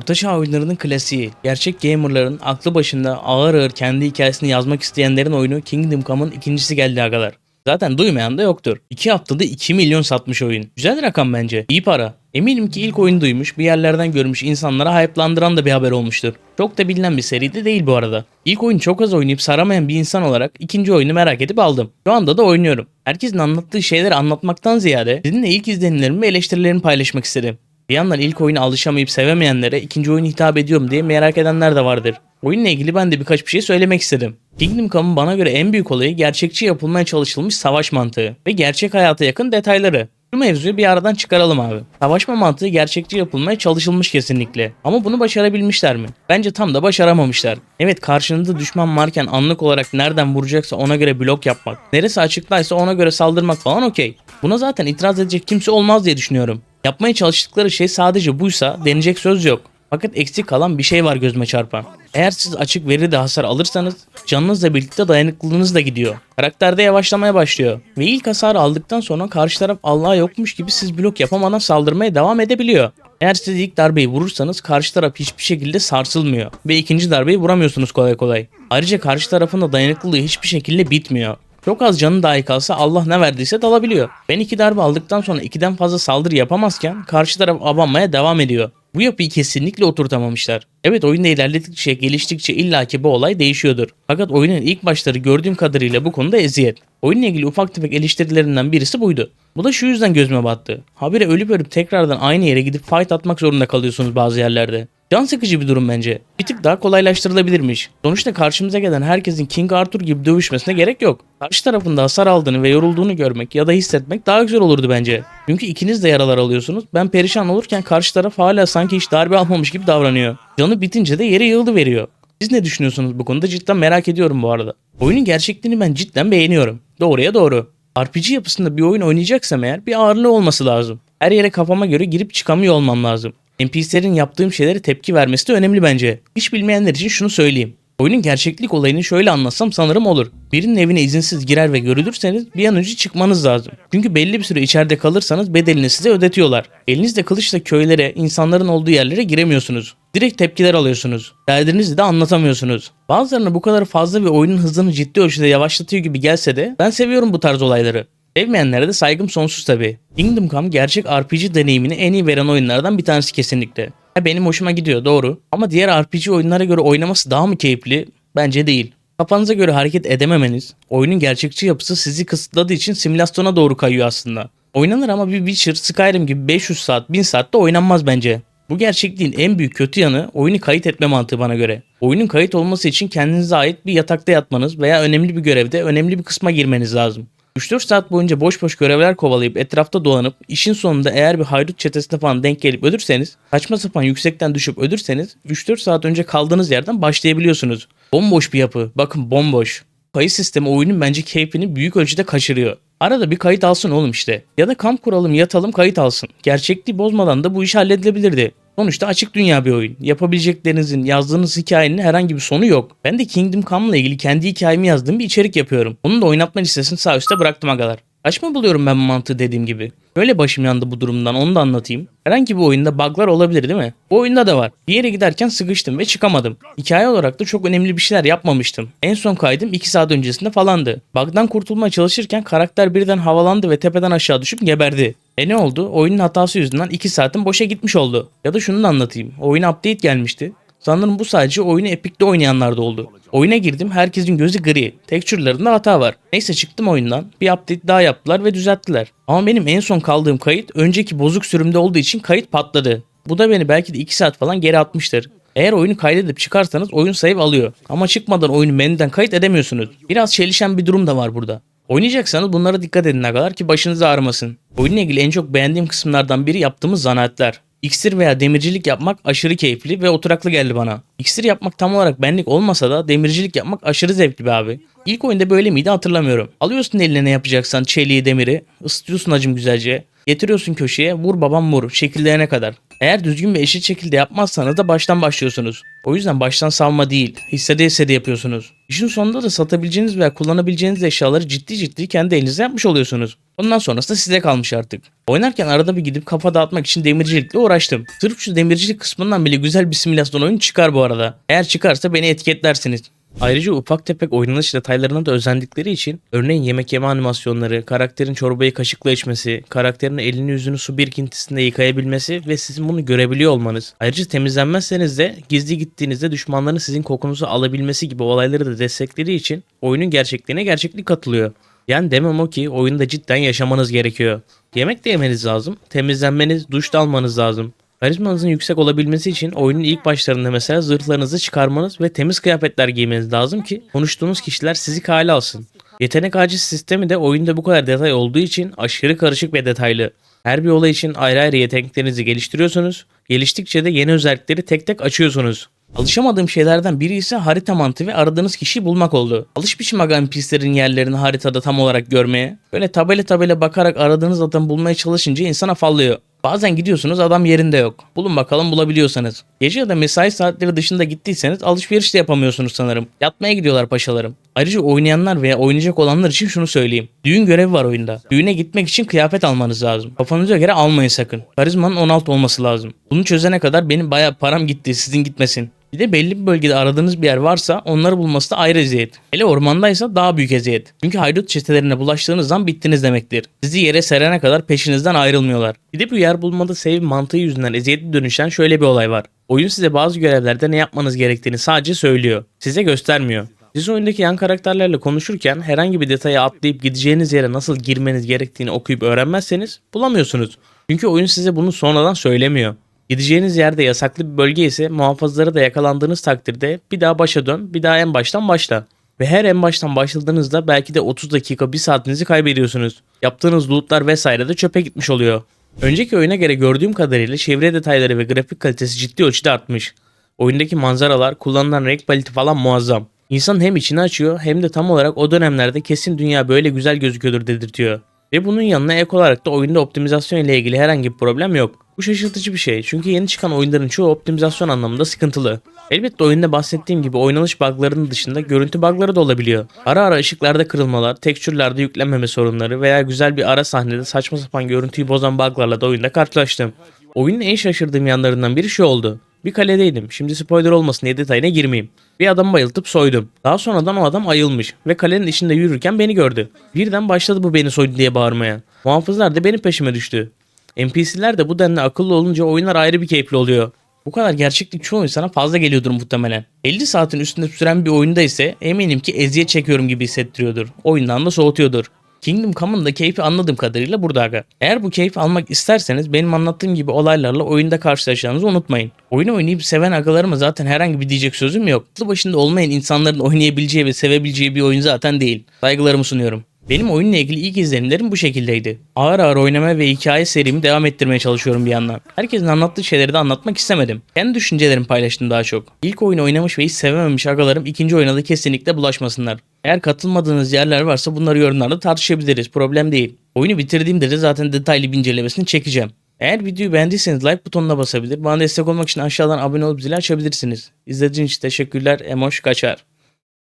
Ortaçağ oyunlarının klasiği, gerçek gamerların aklı başında ağır ağır kendi hikayesini yazmak isteyenlerin oyunu Kingdom Come'ın ikincisi geldi agalar. Zaten duymayan da yoktur. 2 haftada 2 milyon satmış oyun. Güzel rakam bence. İyi para. Eminim ki ilk oyunu duymuş, bir yerlerden görmüş insanlara hype'landıran da bir haber olmuştur. Çok da bilinen bir seri de değil bu arada. İlk oyunu çok az oynayıp saramayan bir insan olarak ikinci oyunu merak edip aldım. Şu anda da oynuyorum. Herkesin anlattığı şeyleri anlatmaktan ziyade sizinle ilk izlenimlerimi ve eleştirilerimi paylaşmak istedim. Bir yandan ilk oyuna alışamayıp sevemeyenlere ikinci oyun hitap ediyor mu diye merak edenler de vardır. Oyunla ilgili ben de birkaç bir şey söylemek istedim. Kingdom Come'ın bana göre en büyük olayı gerçekçi yapılmaya çalışılmış savaş mantığı ve gerçek hayata yakın detayları. Bu mevzuyu bir aradan çıkaralım abi. Savaşma mantığı gerçekçi yapılmaya çalışılmış kesinlikle. Ama bunu başarabilmişler mi? Bence tam da başaramamışlar. Evet karşınızda düşman varken anlık olarak nereden vuracaksa ona göre blok yapmak. Neresi açıktaysa ona göre saldırmak falan okey. Buna zaten itiraz edecek kimse olmaz diye düşünüyorum. Yapmaya çalıştıkları şey sadece buysa denecek söz yok. Fakat eksik kalan bir şey var gözüme çarpan. Eğer siz açık veri de hasar alırsanız canınızla birlikte dayanıklılığınız da gidiyor. Karakterde yavaşlamaya başlıyor. Ve ilk hasarı aldıktan sonra karşı taraf Allah yokmuş gibi siz blok yapamadan saldırmaya devam edebiliyor. Eğer siz ilk darbeyi vurursanız karşı taraf hiçbir şekilde sarsılmıyor. Ve ikinci darbeyi vuramıyorsunuz kolay kolay. Ayrıca karşı tarafın da dayanıklılığı hiçbir şekilde bitmiyor. Çok az canı dahi kalsa Allah ne verdiyse dalabiliyor. Ben iki darbe aldıktan sonra ikiden fazla saldırı yapamazken karşı taraf abanmaya devam ediyor. Bu yapıyı kesinlikle oturtamamışlar. Evet oyunda ilerledikçe geliştikçe illaki bu olay değişiyordur. Fakat oyunun ilk başları gördüğüm kadarıyla bu konuda eziyet. Oyunla ilgili ufak tefek eleştirilerinden birisi buydu. Bu da şu yüzden gözüme battı. Habire ölüp ölüp tekrardan aynı yere gidip fight atmak zorunda kalıyorsunuz bazı yerlerde. Can sıkıcı bir durum bence. Bir tık daha kolaylaştırılabilirmiş. Sonuçta karşımıza gelen herkesin King Arthur gibi dövüşmesine gerek yok. Karşı tarafında hasar aldığını ve yorulduğunu görmek ya da hissetmek daha güzel olurdu bence. Çünkü ikiniz de yaralar alıyorsunuz. Ben perişan olurken karşı taraf hala sanki hiç darbe almamış gibi davranıyor. Canı bitince de yere yığılı veriyor. Siz ne düşünüyorsunuz bu konuda cidden merak ediyorum bu arada. Oyunun gerçekliğini ben cidden beğeniyorum. Doğruya doğru. RPG yapısında bir oyun oynayacaksam eğer bir ağırlığı olması lazım. Her yere kafama göre girip çıkamıyor olmam lazım. NPC'lerin yaptığım şeylere tepki vermesi de önemli bence. Hiç bilmeyenler için şunu söyleyeyim. Oyunun gerçeklik olayını şöyle anlatsam sanırım olur. Birinin evine izinsiz girer ve görülürseniz bir an önce çıkmanız lazım. Çünkü belli bir süre içeride kalırsanız bedelini size ödetiyorlar. Elinizde kılıçla köylere, insanların olduğu yerlere giremiyorsunuz. Direkt tepkiler alıyorsunuz. Derdinizi de anlatamıyorsunuz. Bazılarına bu kadar fazla ve oyunun hızını ciddi ölçüde yavaşlatıyor gibi gelse de ben seviyorum bu tarz olayları. Sevmeyenlere de saygım sonsuz tabi. Kingdom Come gerçek RPG deneyimini en iyi veren oyunlardan bir tanesi kesinlikle. Ha, benim hoşuma gidiyor doğru. Ama diğer RPG oyunlara göre oynaması daha mı keyifli? Bence değil. Kafanıza göre hareket edememeniz, oyunun gerçekçi yapısı sizi kısıtladığı için simülasyona doğru kayıyor aslında. Oynanır ama bir Witcher, Skyrim gibi 500 saat, 1000 saatte oynanmaz bence. Bu gerçekliğin en büyük kötü yanı oyunu kayıt etme mantığı bana göre. Oyunun kayıt olması için kendinize ait bir yatakta yatmanız veya önemli bir görevde önemli bir kısma girmeniz lazım. 3-4 saat boyunca boş boş görevler kovalayıp etrafta dolanıp işin sonunda eğer bir haydut çetesine falan denk gelip ölürseniz saçma sapan yüksekten düşüp ölürseniz 3-4 saat önce kaldığınız yerden başlayabiliyorsunuz. Bomboş bir yapı. Bakın bomboş. Kayıt sistemi oyunun bence keyfini büyük ölçüde kaçırıyor. Arada bir kayıt alsın oğlum işte. Ya da kamp kuralım yatalım kayıt alsın. Gerçekliği bozmadan da bu iş halledilebilirdi. Sonuçta açık dünya bir oyun. Yapabileceklerinizin, yazdığınız hikayenin herhangi bir sonu yok. Ben de Kingdom Come'la ilgili kendi hikayemi yazdığım bir içerik yapıyorum. Onun da oynatma listesini sağ üstte bıraktım agalar. Saçma buluyorum ben mantığı dediğim gibi. Böyle başım yandı bu durumdan onu da anlatayım. Herhangi bir oyunda bug'lar olabilir değil mi? Bu oyunda da var. Bir yere giderken sıkıştım ve çıkamadım. Hikaye olarak da çok önemli bir şeyler yapmamıştım. En son kaydım 2 saat öncesinde falandı. Bug'dan kurtulmaya çalışırken karakter birden havalandı ve tepeden aşağı düşüp geberdi. E ne oldu? Oyunun hatası yüzünden 2 saatin boşa gitmiş oldu. Ya da şunu da anlatayım. Oyuna update gelmişti. Sanırım bu sadece oyunu Epic'te oynayanlarda oldu. Oyuna girdim herkesin gözü gri. Texture'larında hata var. Neyse çıktım oyundan. Bir update daha yaptılar ve düzelttiler. Ama benim en son kaldığım kayıt önceki bozuk sürümde olduğu için kayıt patladı. Bu da beni belki de 2 saat falan geri atmıştır. Eğer oyunu kaydedip çıkarsanız oyun save alıyor. Ama çıkmadan oyunu menüden kayıt edemiyorsunuz. Biraz çelişen bir durum da var burada. Oynayacaksanız bunlara dikkat edin kadar ki başınız ağrımasın. Oyunla ilgili en çok beğendiğim kısımlardan biri yaptığımız zanaatler. İksir veya demircilik yapmak aşırı keyifli ve oturaklı geldi bana. İksir yapmak tam olarak benlik olmasa da demircilik yapmak aşırı zevkli be abi. İlk oyunda böyle miydi hatırlamıyorum. Alıyorsun eline ne yapacaksan çeliği demiri, ısıtıyorsun acım güzelce. Getiriyorsun köşeye vur babam vur şekillerine kadar. Eğer düzgün ve eşit şekilde yapmazsanız da baştan başlıyorsunuz. O yüzden baştan savma değil, hissede hissede yapıyorsunuz. İşin sonunda da satabileceğiniz veya kullanabileceğiniz eşyaları ciddi ciddi kendi elinizle yapmış oluyorsunuz. Ondan sonrası da size kalmış artık. Oynarken arada bir gidip kafa dağıtmak için demircilikle uğraştım. Sırf şu demircilik kısmından bile güzel bir simülasyon oyun çıkar bu arada. Eğer çıkarsa beni etiketlersiniz. Ayrıca ufak tefek oynanış detaylarına da özendikleri için örneğin yemek yeme animasyonları, karakterin çorbayı kaşıkla içmesi, karakterin elini yüzünü su birikintisinde yıkayabilmesi ve sizin bunu görebiliyor olmanız. Ayrıca temizlenmezseniz de gizli gittiğinizde düşmanların sizin kokunuzu alabilmesi gibi olayları da desteklediği için oyunun gerçekliğine gerçeklik katılıyor. Yani demem o ki oyunda cidden yaşamanız gerekiyor. Yemek de yemeniz lazım, temizlenmeniz, duş da almanız lazım. Karizmanızın yüksek olabilmesi için oyunun ilk başlarında mesela zırhlarınızı çıkarmanız ve temiz kıyafetler giymeniz lazım ki konuştuğunuz kişiler sizi kale alsın. Yetenek ağacı sistemi de oyunda bu kadar detay olduğu için aşırı karışık ve detaylı. Her bir olay için ayrı ayrı yeteneklerinizi geliştiriyorsunuz. Geliştikçe de yeni özellikleri tek tek açıyorsunuz. Alışamadığım şeylerden biri ise harita mantığı ve aradığınız kişiyi bulmak oldu. Alışmışım aga NPC'lerin yerlerini haritada tam olarak görmeye. Böyle tabela tabela bakarak aradığınız adamı bulmaya çalışınca insan afallıyor. Bazen gidiyorsunuz adam yerinde yok. Bulun bakalım bulabiliyorsanız. Gece ya da mesai saatleri dışında gittiyseniz alışveriş de yapamıyorsunuz sanırım. Yatmaya gidiyorlar paşalarım. Ayrıca oynayanlar veya oynayacak olanlar için şunu söyleyeyim. Düğün görevi var oyunda. Düğüne gitmek için kıyafet almanız lazım. Kafanıza göre almayın sakın. Karizmanın 16 olması lazım. Bunu çözene kadar benim bayağı param gitti sizin gitmesin. Bir de belli bir bölgede aradığınız bir yer varsa onları bulması da ayrı eziyet. Hele ormandaysa daha büyük eziyet. Çünkü haydut çetelerine bulaştığınız zaman bittiniz demektir. Sizi yere serene kadar peşinizden ayrılmıyorlar. Bir de bu yer bulmada save mantığı yüzünden eziyetli dönüşen şöyle bir olay var. Oyun size bazı görevlerde ne yapmanız gerektiğini sadece söylüyor. Size göstermiyor. Siz oyundaki yan karakterlerle konuşurken herhangi bir detaya atlayıp gideceğiniz yere nasıl girmeniz gerektiğini okuyup öğrenmezseniz bulamıyorsunuz. Çünkü oyun size bunu sonradan söylemiyor. Gideceğiniz yerde yasaklı bir bölge ise muhafızlara da yakalandığınız takdirde bir daha başa dön, bir daha en baştan başla. Ve her en baştan başladığınızda belki de 30 dakika 1 saatinizi kaybediyorsunuz. Yaptığınız lootlar vesaire de çöpe gitmiş oluyor. Önceki oyuna göre gördüğüm kadarıyla çevre detayları ve grafik kalitesi ciddi ölçüde artmış. Oyundaki manzaralar, kullanılan renk paleti falan muazzam. İnsanın hem içini açıyor hem de tam olarak o dönemlerde kesin dünya böyle güzel gözüküyordur dedirtiyor. Ve bunun yanına ek olarak da oyunda optimizasyon ile ilgili herhangi bir problem yok. Bu şaşırtıcı bir şey çünkü yeni çıkan oyunların çoğu optimizasyon anlamında sıkıntılı. Elbette oyunda bahsettiğim gibi oynanış buglarının dışında görüntü bugları da olabiliyor. Ara ara ışıklarda kırılmalar, tekstürlerde yüklenmeme sorunları veya güzel bir ara sahnede saçma sapan görüntüyü bozan buglarla da oyunda karşılaştım. Oyunun en şaşırdığım yanlarından biri şu oldu. Bir kaledeydim. Şimdi spoiler olmasın diye detayına girmeyeyim. Bir adamı bayıltıp soydum. Daha sonradan o adam ayılmış ve kalenin içinde yürürken beni gördü. Birden başladı bu beni soydu diye bağırmaya. Muhafızlar da benim peşime düştü. NPC'ler de bu denli akıllı olunca oyunlar ayrı bir keyifli oluyor. Bu kadar gerçeklik çoğu insana fazla geliyordur muhtemelen. 50 saatin üstünde süren bir oyunda ise eminim ki eziyet çekiyorum gibi hissettiriyordur. Oyundan da soğutuyordur. Kingdom Come'ın da keyfi anladığım kadarıyla burada aga. Eğer bu keyfi almak isterseniz benim anlattığım gibi olaylarla oyunda karşılaşacağınızı unutmayın. Oyunu oynayıp seven agalarıma zaten herhangi bir diyecek sözüm yok. Aklı başında olmayan insanların oynayabileceği ve sevebileceği bir oyun zaten değil. Saygılarımı sunuyorum. Benim oyunla ilgili ilk izlenimlerim bu şekildeydi. Ağır ağır oynama ve hikaye serimi devam ettirmeye çalışıyorum bir yandan. Herkesin anlattığı şeyleri de anlatmak istemedim. Kendi düşüncelerimi paylaştım daha çok. İlk oyunu oynamış ve hiç sevememiş agalarım ikinci oyuna da kesinlikle bulaşmasınlar. Eğer katılmadığınız yerler varsa bunları yorumlarda tartışabiliriz. Problem değil. Oyunu bitirdiğimde de zaten detaylı bir incelemesini çekeceğim. Eğer videoyu beğendiyseniz like butonuna basabilir. Bana destek olmak için aşağıdan abone olup zili açabilirsiniz. İzlediğiniz için teşekkürler. Emoş kaçar.